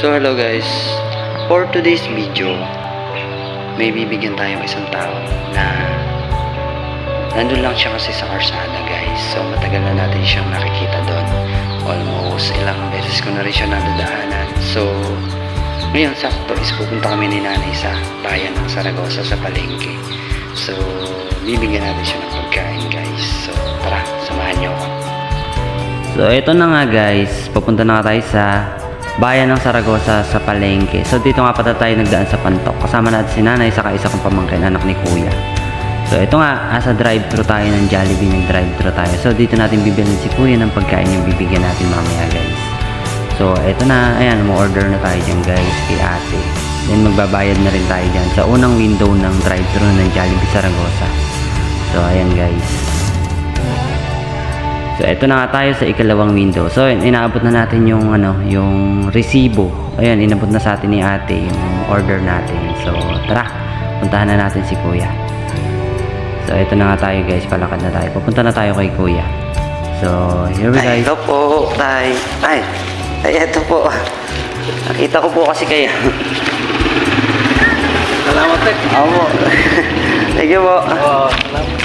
So hello guys, for today's video, may bibigyan tayong isang tao na nandun lang siya kasi sa Arsana guys. So matagal na natin siyang nakikita doon. Almost ilang beses ko na rin siya nadadaanan. So ngayon sakto is pupunta kami ni nanay sa bayan ng Saragosa sa Palengke. So bibigyan natin siya ng pagkain guys. So tara, samahan niyo ako. So, ito na nga guys. Pupunta na tayo sa bayan ng Saragosa sa Palengke. So, dito nga pata tayo nagdaan sa Pantok. Kasama natin si nanay, saka isa kong pamangkin, anak ni kuya. So, ito nga, asa drive-thru tayo ng Jollibee, nag-drive-thru tayo. So, dito natin bibilin si kuya ng pagkain yung bibigyan natin mamaya guys. So, ito na, ayan, mo-order na tayo dyan guys, kay ate. Then, magbabayad na rin tayo dyan sa unang window ng drive-thru ng Jollibee Saragosa. So, ayan guys. So, ito na nga tayo sa ikalawang window. So, in- inaabot na natin yung, ano, yung resibo. Ayan, inabot na sa atin ni ate yung order natin. So, tara, puntahan na natin si kuya. So, ito na nga tayo guys, palakad na tayo. Pupunta na tayo kay kuya. So, here we guys. Ito po, tay. Ay, ay, ito po. Nakita ko po kasi kayo. Salamat eh. Opo. Thank you po. Oh, salamat.